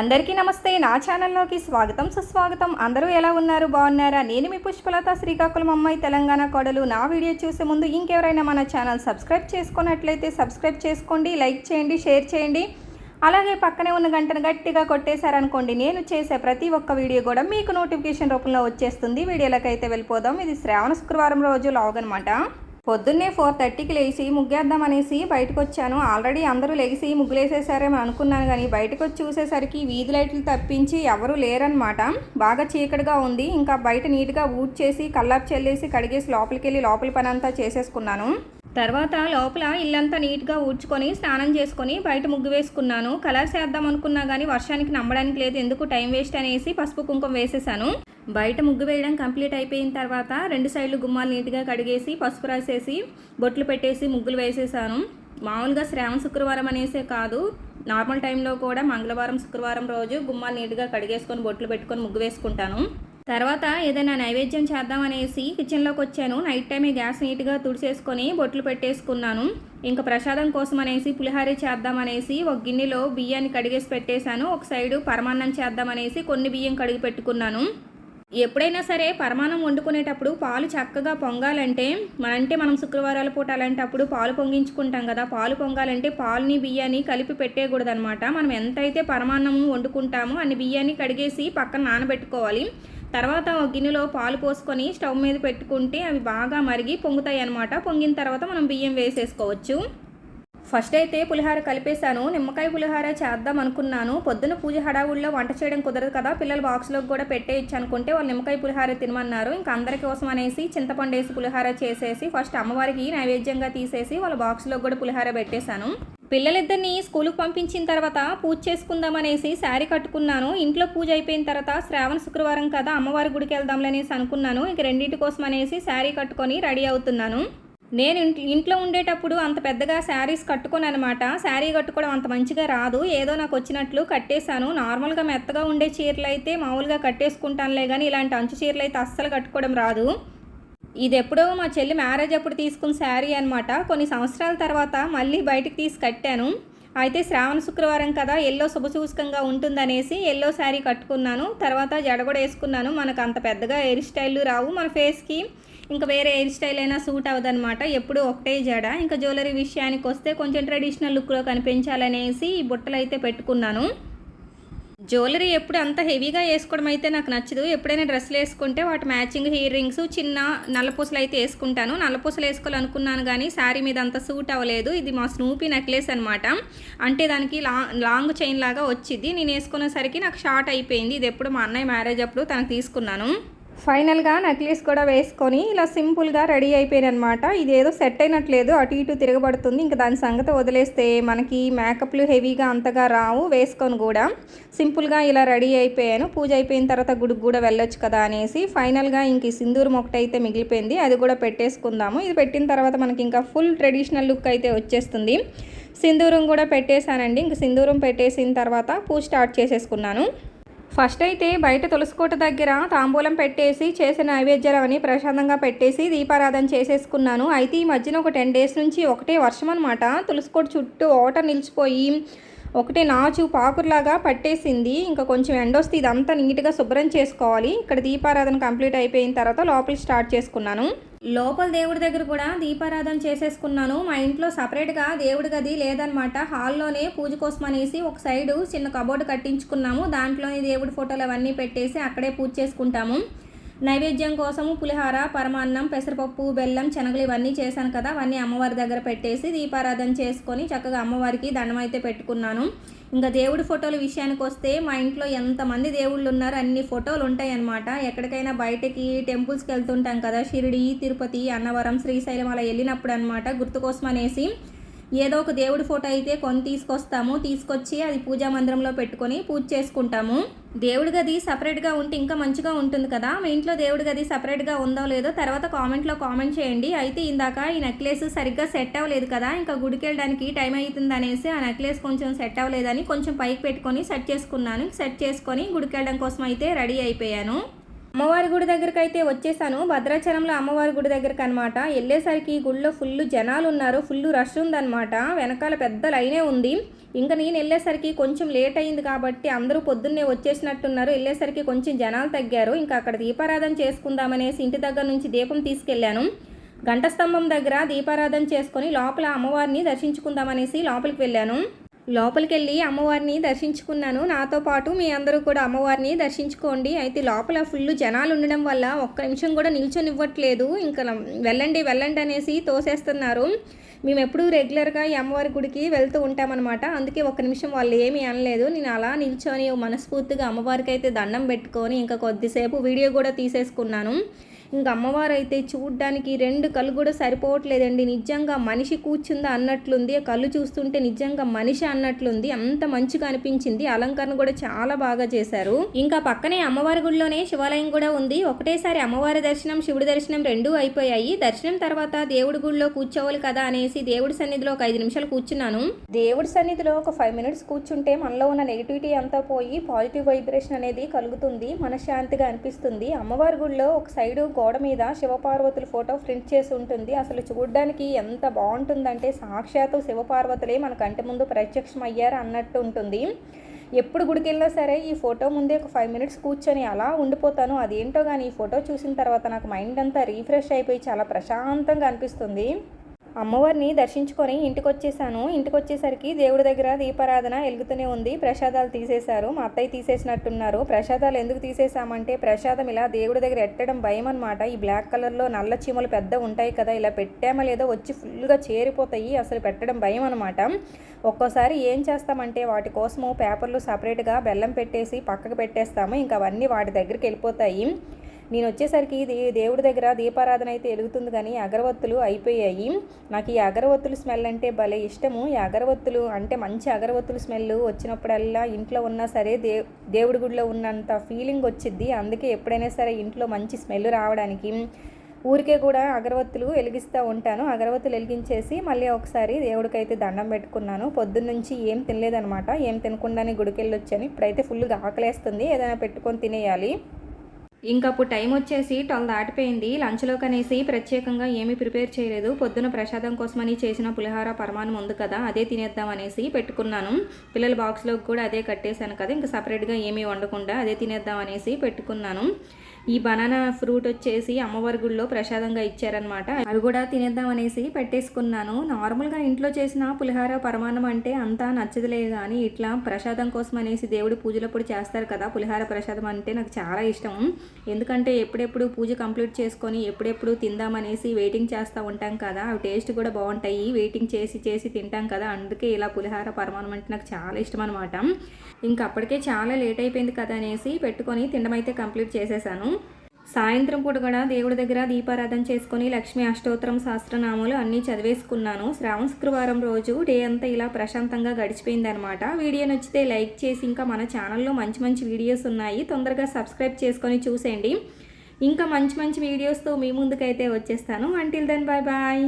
అందరికీ నమస్తే. నా ఛానల్లోకి స్వాగతం సుస్వాగతం. అందరూ ఎలా ఉన్నారు? బాగున్నారా? నేను మీ పుష్పలత శ్రీకాకుళం అమ్మాయి తెలంగాణ కోడలు. నా వీడియో చూసే ముందు ఇంకెవరైనా మన ఛానల్ సబ్స్క్రైబ్ చేసుకున్నట్లయితే సబ్స్క్రైబ్ చేసుకోండి లైక్ చేయండి షేర్ చేయండి. అలాగే పక్కనే ఉన్న గంటను గట్టిగా కొట్టేశారనుకోండి నేను చేసే ప్రతి ఒక్క వీడియో కూడా మీకు నోటిఫికేషన్ రూపంలో వచ్చేస్తుంది. వీడియోలోకి అయితే వెళ్ళిపోదాం. ఇది శ్రావణ శుక్రవారం రోజు లాగ్ అనమాట పొద్దున్నే ఫోర్ థర్టీకి లేచి ముగ్గేద్దాం అనేసి బయటకు వచ్చాను ఆల్రెడీ అందరూ లేచి ముగ్గులేసేసారేమో అనుకున్నాను కానీ బయటకు వచ్చి చూసేసరికి వీధి లైట్లు తప్పించి ఎవరూ లేరనమాట బాగా చీకటిగా ఉంది. ఇంకా బయట నీట్గా ఊడ్చేసి కల్లాపు చెల్లేసి కడిగేసి లోపలికి వెళ్ళి లోపలి పని అంతా చేసేసుకున్నాను. తర్వాత లోపల ఇల్లంతా నీట్గా ఊడ్చుకొని స్నానం చేసుకొని బయట ముగ్గు వేసుకున్నాను. కలర్స్ వేద్దాం అనుకున్నా కానీ వర్షానికి నమ్మడానికి లేదు. ఎందుకు టైం వేస్ట్ అనేసి పసుపు కుంకుమ వేసేసాను. బయట ముగ్గు వేయడం కంప్లీట్ అయిపోయిన తర్వాత రెండు సైడ్లు గుమ్మాలు నీట్గా కడిగేసి పసుపు రాసేసి బొట్లు పెట్టేసి ముగ్గులు వేసేసాను. మామూలుగా శ్రావణ శుక్రవారం అనేసే కాదు. నార్మల్ టైంలో కూడా మంగళవారం శుక్రవారం రోజు గుమ్మాలు నీట్గా కడిగేసుకొని బొట్లు పెట్టుకొని ముగ్గు వేసుకుంటాను. తర్వాత ఏదైనా నైవేద్యం చేద్దాం అనేసి కిచెన్లోకి వచ్చాను. నైట్ టైం గ్యాస్ నీట్గా తుడిచేసుకొని బొట్లు పెట్టేసుకున్నాను. ఇంకా ప్రసాదం కోసం అనేసి పులిహారీ చేద్దామనేసి ఒక గిన్నెలో బియ్యాన్ని కడిగేసి పెట్టేశాను. ఒక సైడు పరమాన్నం చేద్దాం అనేసి కొన్ని బియ్యం కడిగి పెట్టుకున్నాను. ఎప్పుడైనా సరే పరమాణం వండుకునేటప్పుడు పాలు చక్కగా పొంగాలంటే మనంటే మనం శుక్రవారాల పూట అలాంటప్పుడు పాలు పొంగించుకుంటాం కదా పాలు పొంగాలంటే పాలుని బియ్యాన్ని కలిపి పెట్టేయకూడదనమాట మనం ఎంతైతే పరమాన్నం వండుకుంటామో అన్ని బియ్యాన్ని కడిగేసి పక్కన నానబెట్టుకోవాలి. తర్వాత ఒక గిన్నెలో పాలు పోసుకొని స్టవ్ మీద పెట్టుకుంటే అవి బాగా మరిగి పొంగుతాయి అనమాట పొంగిన తర్వాత మనం బియ్యం వేసేసుకోవచ్చు. ఫస్ట్ అయితే పులిహార కలిపేశాను. నిమ్మకాయ పులిహార చేద్దాం అనుకున్నాను. పొద్దున పూజ హడావుల్లో వంట చేయడం కుదరదు కదా. పిల్లలు బాక్స్లోకి కూడా పెట్టేయచ్చు అనుకుంటే వాళ్ళు నిమ్మకాయ పులిహార తినమన్నారు. ఇంకా అందరి కోసం అనేసి చింతపండు వేసి పులిహార చేసేసి ఫస్ట్ అమ్మవారికి నైవేద్యంగా తీసేసి వాళ్ళ బాక్స్లోకి కూడా పులిహార పెట్టేశాను. పిల్లలిద్దరిని స్కూల్కి పంపించిన తర్వాత పూజ చేసుకుందామనేసి శారీ కట్టుకున్నాను. ఇంట్లో పూజ అయిపోయిన తర్వాత శ్రావణ శుక్రవారం కదా అమ్మవారి గుడికి వెళ్దాంలనేసి అనుకున్నాను. ఇంక రెండింటి కోసం అనేసి శారీ కట్టుకొని రెడీ అవుతున్నాను. నేను ఇంట్లో ఉండేటప్పుడు అంత పెద్దగా శారీస్ కట్టుకోను అనమాట శారీ కట్టుకోవడం అంత మంచిగా రాదు. ఏదో నాకు వచ్చినట్లు కట్టేశాను. నార్మల్గా మెత్తగా ఉండే చీరలు అయితే మామూలుగా కట్టేసుకుంటానులే కానీ ఇలాంటి అంచు చీరలు అయితే అస్సలు కట్టుకోవడం రాదు. ఇది ఎప్పుడో మా చెల్లి మ్యారేజ్ అప్పుడు తీసుకున్న శారీ అనమాట కొన్ని సంవత్సరాల తర్వాత మళ్ళీ బయటికి తీసి కట్టాను. అయితే శ్రావణ శుక్రవారం కదా ఎల్లో శుభసూచకంగా ఉంటుందనేసి ఎల్లో శారీ కట్టుకున్నాను. తర్వాత జడ కూడా వేసుకున్నాను. మనకు అంత పెద్దగా హెయిర్ స్టైల్ రావు. మన ఫేస్కి ఇంకా వేరే హెయిర్ స్టైల్ అయినా సూట్ అవ్వదనమాట ఎప్పుడు ఒకటే జడ. ఇంకా జ్యువెలరీ విషయానికి వస్తే కొంచెం ట్రెడిషనల్ లుక్లో కనిపించాలనేసి ఈ బుట్టలు అయితే పెట్టుకున్నాను. జ్యువెలరీ ఎప్పుడు అంత హెవీగా వేసుకోవడం అయితే నాకు నచ్చదు. ఎప్పుడైనా డ్రెస్సులు వేసుకుంటే వాటి మ్యాచింగ్ ఇయర్ రింగ్స్ చిన్న నల్లపూసలు అయితే వేసుకుంటాను. నల్లపూసలు వేసుకోవాలనుకున్నాను కానీ శారీ మీద అంత సూట్ అవ్వలేదు. ఇది మా స్నూపీ నెక్లెస్ అనమాట అంటే దానికి లాంగ్ లాంగ్ చైన్ లాగా వచ్చింది. నేను వేసుకునేసరికి నాకు షార్ట్ అయిపోయింది. ఇది ఎప్పుడు మా అన్నయ్య మ్యారేజ్ అప్పుడు తనకు తీసుకున్నాను. ఫైనల్గా నెక్లెస్ కూడా వేసుకొని ఇలా సింపుల్గా రెడీ అయిపోయాను అనమాట ఇదేదో సెట్ అయినట్లేదు అటు ఇటు తిరగబడుతుంది. ఇంకా దాని సంగతి వదిలేస్తే మనకి మేకప్లు హెవీగా అంతగా రావు వేసుకొని కూడా. సింపుల్గా ఇలా రెడీ అయిపోయాను. పూజ అయిపోయిన తర్వాత గుడికి కూడా వెళ్ళొచ్చు కదా అనేసి ఫైనల్గా ఇంక సింధూరం ఒకటైతే మిగిలిపోయింది. అది కూడా పెట్టేసుకుందాము. ఇది పెట్టిన తర్వాత మనకి ఇంకా ఫుల్ ట్రెడిషనల్ లుక్ అయితే వచ్చేస్తుంది. సింధూరం కూడా పెట్టేశానండి. ఇంక సింధూరం పెట్టేసిన తర్వాత పూజ స్టార్ట్ చేసేసుకున్నాను. ఫస్ట్ అయితే బయట తులసికోట దగ్గర తాంబూలం పెట్టేసి చేసిన నైవేద్యాలు అవన్నీ ప్రశాంతంగా పెట్టేసి దీపారాధన చేసేసుకున్నాను. అయితే ఈ మధ్యన ఒక టెన్ డేస్ నుంచి ఒకటే వర్షం అనమాట తులసికోట చుట్టూ ఓట నిలిచిపోయి ఒకటే నాచు పాకుర్లాగా పట్టేసింది. ఇంకా కొంచెం ఎండొస్తే ఇదంతా నీట్గా శుభ్రం చేసుకోవాలి. ఇక్కడ దీపారాధన కంప్లీట్ అయిపోయిన తర్వాత లోపల స్టార్ట్ చేసుకున్నాను. లోపల దేవుడి దగ్గర కూడా దీపారాధన చేసేసుకున్నాను. మా ఇంట్లో సపరేట్గా దేవుడి గది లేదనమాట. హాల్లోనే పూజ కోసం అనేసి ఒక సైడు చిన్న కబోర్డు కట్టించుకున్నాము. దాంట్లోనే దేవుడి ఫోటోలు అవన్నీ పెట్టేసి అక్కడే పూజ చేసుకుంటాము. నైవేద్యం కోసము పులిహార పరమాన్నం పెసరపప్పు బెల్లం శనగలు ఇవన్నీ చేశాను కదా. అవన్నీ అమ్మవారి దగ్గర పెట్టేసి దీపారాధన చేసుకొని చక్కగా అమ్మవారికి దండం అయితే పెట్టుకున్నాను. ఇంకా దేవుడి ఫోటోల విషయానికి వస్తే మా ఇంట్లో ఎంతమంది దేవుళ్ళు ఉన్నారు అన్ని ఫోటోలు ఉంటాయి అన్నమాట ఎక్కడికైనా బయటకి టెంపుల్స్కి వెళ్తుంటాం కదా. షిరిడి తిరుపతి అన్నవరం శ్రీశైలం అలా వెళ్ళినప్పుడు అనమాట గుర్తుకోసం అనేసి ఏదో ఒక దేవుడి ఫోటో అయితే కొని తీసుకొస్తాము తీసుకొచ్చి అది పూజా మందిరంలో పెట్టుకొని పూజ చేసుకుంటాము. దేవుడి గది సపరేట్గా ఉంటే ఇంకా మంచిగా ఉంటుంది కదా. మీ ఇంట్లో దేవుడి గది సపరేట్గా ఉందో లేదో తర్వాత కామెంట్లో కామెంట్ చేయండి. అయితే ఇందాక ఈ నెక్లెస్ సరిగ్గా సెట్ అవ్వలేదు కదా ఇంకా గుడికి వెళ్ళడానికి టైం అవుతుంది అనేసి ఆ నెక్లెస్ కొంచెం సెట్ అవ్వలేదని కొంచెం పైకి పెట్టుకొని సెట్ చేసుకున్నాను. సెట్ చేసుకొని గుడికి వెళ్ళడం కోసం అయితే రెడీ అయిపోయాను. అమ్మవారి గుడి దగ్గరికి అయితే వచ్చేసాను. భద్రాచలంలో అమ్మవారి గుడి దగ్గరికి అనమాట వెళ్ళేసరికి గుడిలో ఫుల్ జనాలు ఉన్నారు. ఫుల్ రష్ ఉందన్నమాట. వెనకాల పెద్ద లైనే ఉంది. ఇంకా నేను వెళ్ళేసరికి కొంచెం లేట్ అయింది కాబట్టి అందరూ పొద్దున్నే వచ్చేసినట్టున్నారు. వెళ్ళేసరికి కొంచెం జనాలు తగ్గారు. ఇంకా అక్కడ దీపారాధన చేసుకుందామనేసి ఇంటి దగ్గర నుంచి దీపం తీసుకెళ్ళాను. గంట స్తంభం దగ్గర దీపారాధన చేసుకొని లోపల అమ్మవారిని దర్శించుకుందామనేసి లోపలికి వెళ్ళాను. లోపలికెళ్ళి అమ్మవారిని దర్శించుకున్నాను. నాతో పాటు మీ అందరూ కూడా అమ్మవారిని దర్శించుకోండి. అయితే లోపల ఫుల్ జనాలు ఉండడం వల్ల ఒక్క నిమిషం కూడా నిల్చొనివ్వట్లేదు. ఇంకా వెళ్ళండి వెళ్ళండి అనేసి తోసేస్తున్నారు. మేము ఎప్పుడూ రెగ్యులర్గా ఈ అమ్మవారి గుడికి వెళ్తూ ఉంటామన్నమాట. అందుకే ఒక నిమిషం వాళ్ళు ఏమీ అనలేదు. నేను అలా నిల్చొని మనస్ఫూర్తిగా అమ్మవారికి అయితే దండం పెట్టుకొని ఇంకా కొద్దిసేపు వీడియో కూడా తీసేసుకున్నాను. ఇంకా అమ్మవారు అయితే చూడ్డానికి రెండు కళ్ళు కూడా సరిపోవట్లేదండి. నిజంగా మనిషి కూర్చుందా అన్నట్లుంది. కళ్ళు చూస్తుంటే నిజంగా మనిషి అన్నట్లుంది. అంత మంచిగా అనిపించింది. అలంకరణ కూడా చాలా బాగా చేశారు. ఇంకా పక్కనే అమ్మవారి గుడిలోనే శివాలయం కూడా ఉంది. ఒకటేసారి అమ్మవారి దర్శనం శివుడి దర్శనం రెండూ అయిపోయాయి. దర్శనం తర్వాత దేవుడి గుడిలో కూర్చోవాలి కదా అనేసి దేవుడి సన్నిధిలో ఒక ఐదు నిమిషాలు కూర్చున్నాను. దేవుడి సన్నిధిలో ఒక ఫైవ్ మినిట్స్ కూర్చుంటే మనలో ఉన్న నెగిటివిటీ అంతా పోయి పాజిటివ్ వైబ్రేషన్ అనేది కలుగుతుంది. మనశ్శాంతిగా అనిపిస్తుంది. అమ్మవారి గుడిలో ఒక సైడు గోడ మీద శివపార్వతుల ఫోటో ప్రింట్ చేసి ఉంటుంది. అసలు చూడడానికి ఎంత బాగుంటుందంటే సాక్షాత్తు శివపార్వతులే మన కంటి ముందు ప్రత్యక్షం అయ్యారు అన్నట్టు ఉంటుంది. ఎప్పుడు గుడికి వెళ్ళినా సరే ఈ ఫోటో ముందే ఒక ఫైవ్ మినిట్స్ కూర్చొని అలా ఉండిపోతాను. అదేంటో కానీ ఈ ఫోటో చూసిన తర్వాత నాకు మైండ్ అంతా రీఫ్రెష్ అయిపోయి చాలా ప్రశాంతంగా అనిపిస్తుంది. అమ్మవారిని దర్శించుకొని ఇంటికి వచ్చేసాను ఇంటికి వచ్చేసరికి దేవుడి దగ్గర దీపారాధన వెలుగుతూనే ఉంది. ప్రసాదాలు తీసేశారు. మా అత్తయ్య తీసేసినట్టున్నారు. ప్రసాదాలు ఎందుకు తీసేసామంటే ప్రసాదం ఇలా దేవుడి దగ్గర ఎట్టడం భయం అనమాట ఈ బ్లాక్ కలర్లో నల్ల చీమలు పెద్ద ఉంటాయి కదా ఇలా పెట్టామో లేదో వచ్చి ఫుల్గా చేరిపోతాయి. అసలు పెట్టడం భయం అనమాట ఒక్కోసారి ఏం చేస్తామంటే వాటి కోసము పేపర్లు సపరేట్గా బెల్లం పెట్టేసి పక్కకు పెట్టేస్తాము. ఇంకా అవన్నీ వాటి దగ్గరికి వెళ్ళిపోతాయి. నేను వచ్చేసరికి ఇది దేవుడి దగ్గర దీపారాధన అయితే వెలుగుతుంది కానీ అగరవత్తులు అయిపోయాయి. నాకు ఈ అగరవత్తులు స్మెల్ అంటే భలే ఇష్టము. ఈ అగరవత్తులు అంటే మంచి అగరవత్తులు స్మెల్ వచ్చినప్పుడల్లా ఇంట్లో ఉన్నా సరే దే దేవుడి గుడిలో ఉన్నంత ఫీలింగ్ వచ్చిద్ది. అందుకే ఎప్పుడైనా సరే ఇంట్లో మంచి స్మెల్ రావడానికి ఊరికే కూడా అగరవత్తులు వెలిగిస్తూ ఉంటాను. అగరవత్తులు వెలిగించేసి మళ్ళీ ఒకసారి దేవుడికైతే దండం పెట్టుకున్నాను. పొద్దున్నుంచి ఏం తినలేదనమాట ఏం తినకుండానే గుడికి ఇప్పుడైతే ఫుల్గా ఆకలేస్తుంది. ఏదైనా పెట్టుకొని తినేయాలి. ఇంకా అప్పుడు టైం వచ్చేసి ట్వెల్వ్ దాటిపోయింది. లంచ్లో కనేసి ప్రత్యేకంగా ఏమీ ప్రిపేర్ చేయలేదు. పొద్దున ప్రసాదం కోసమని చేసిన పులిహార పరమాణం ఉంది కదా అదే తినేద్దాం అనేసి పెట్టుకున్నాను. పిల్లల బాక్స్లోకి కూడా అదే కట్టేశాను కదా ఇంకా సపరేట్గా ఏమీ వండకుండా అదే తినేద్దాం అనేసి పెట్టుకున్నాను. ఈ బనానా ఫ్రూట్ వచ్చేసి అమ్మవారి గుడిలో ప్రసాదంగా ఇచ్చారనమాట అవి కూడా తినేద్దాం అనేసి పెట్టేసుకున్నాను. నార్మల్గా ఇంట్లో చేసిన పులిహార పరమాన్నం అంటే అంతా నచ్చదులే కానీ ఇట్లా ప్రసాదం కోసం అనేసి దేవుడి పూజలప్పుడు చేస్తారు కదా పులిహార ప్రసాదం అంటే నాకు చాలా ఇష్టం. ఎందుకంటే ఎప్పుడెప్పుడు పూజ కంప్లీట్ చేసుకొని ఎప్పుడెప్పుడు తిందామనేసి వెయిటింగ్ చేస్తూ ఉంటాం కదా అవి టేస్ట్ కూడా బాగుంటాయి. వెయిటింగ్ చేసి చేసి తింటాం కదా అందుకే ఇలా పులిహార పరమాన్నం అంటే నాకు చాలా ఇష్టం అనమాట ఇంకా అప్పటికే చాలా లేట్ అయిపోయింది కదా అనేసి పెట్టుకొని తినడం అయితే కంప్లీట్ చేసేసాను. సాయంత్రం పూట కూడా దేవుడి దగ్గర దీపారాధన చేసుకొని లక్ష్మీ అష్టోత్తరం సహస్రనామాలు అన్నీ చదివేసుకున్నాను. శ్రావణ శుక్రవారం రోజు డే అంతా ఇలా ప్రశాంతంగా గడిచిపోయిందనమాట వీడియో నచ్చితే లైక్ చేసి ఇంకా మన ఛానల్లో మంచి మంచి వీడియోస్ ఉన్నాయి. తొందరగా సబ్స్క్రైబ్ చేసుకొని చూసేయండి. ఇంకా మంచి మంచి వీడియోస్తో మీ ముందుకైతే వచ్చేస్తాను. Until then bye bye